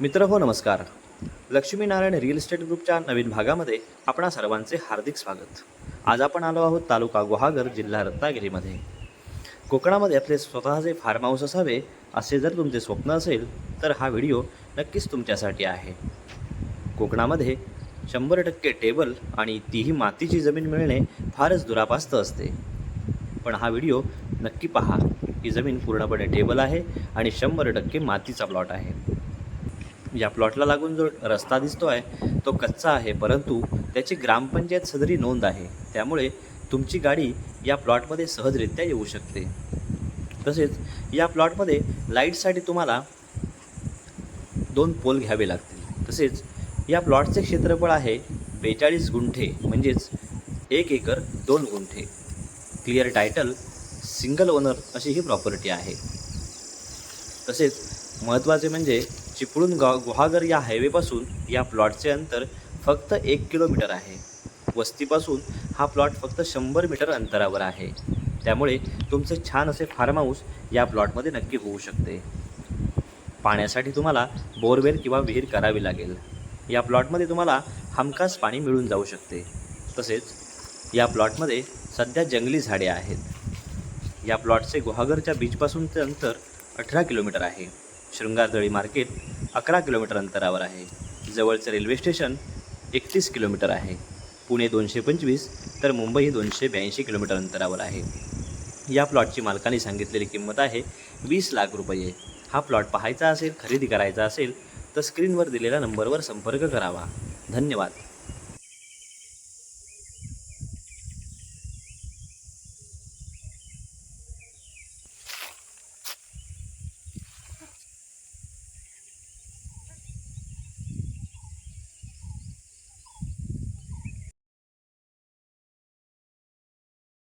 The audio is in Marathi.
मित्र हो नमस्कार. लक्ष्मीनारायण रिअल इस्टेट ग्रुपच्या नवीन भागामध्ये आपणा सर्वांचे हार्दिक स्वागत. आज आपण आलो आहोत तालुका गुहागर जिल्हा रत्नागिरीमध्ये. कोकणामध्ये आपले स्वतःचे फार्म हाऊस असावे असे जर तुमचे स्वप्न असेल तर हा व्हिडिओ नक्कीच तुमच्यासाठी आहे. कोकणामध्ये शंभर टक्के टेबल आणि तीही मातीची जमीन मिळणे फारच दुरापास्त असते. पण हा व्हिडिओ नक्की पहा. ही जमीन पूर्णपणे टेबल आहे आणि शंभर टक्के मातीचा प्लॉट आहे. या प्लॉटला लागून जो रस्ता दिसतो आहे तो कच्चा आहे. परंतु त्याची ग्रामपंचायत सदरी नोंद आहे. त्यामुळे तुमची गाडी या प्लॉटमध्ये सहजरित्या येऊ शकते. तसेच या प्लॉटमध्ये लाईटसाठी तुम्हाला दोन पोल घ्यावे लागतील. तसेच या प्लॉटचे क्षेत्रफळ आहे बेचाळीस गुंठे म्हणजेच एक एकर दोन गुंठे. क्लिअर टायटल सिंगल ओनर अशी ही प्रॉपर्टी आहे. तसेच महत्त्वाचे म्हणजे चिपळूण गाव गुहागर या हायवेपासून या प्लॉटचे अंतर फक्त एक किलोमीटर आहे. वस्तीपासून हा प्लॉट फक्त शंभर मीटर अंतरावर आहे. त्यामुळे तुमचे छान असे फार्म हाऊस या प्लॉटमध्ये नक्की होऊ शकते. पाण्यासाठी तुम्हाला बोरवेल किंवा विहीर करावी लागेल. या प्लॉटमध्ये तुम्हाला हमखास पाणी मिळून जाऊ शकते. तसेच या प्लॉटमध्ये सध्या जंगली झाडे आहेत. या प्लॉटचे गुहागरच्या बीचपासूनचे अंतर अठरा किलोमीटर आहे. शृंगारदळी मार्केट अकरा किलोमीटर अंतरावर आहे. जवळचं रेल्वे स्टेशन एकतीस किलोमीटर आहे. पुणे दोनशे पंचवीस तर मुंबई दोनशे ब्याऐंशी किलोमीटर अंतरावर आहे. या प्लॉटची मालकाने सांगितलेली किंमत आहे वीस लाख रुपये. हा प्लॉट पाहायचा असेल खरेदी करायचा असेल तर स्क्रीनवर दिलेल्या नंबरवर संपर्क करावा. धन्यवाद.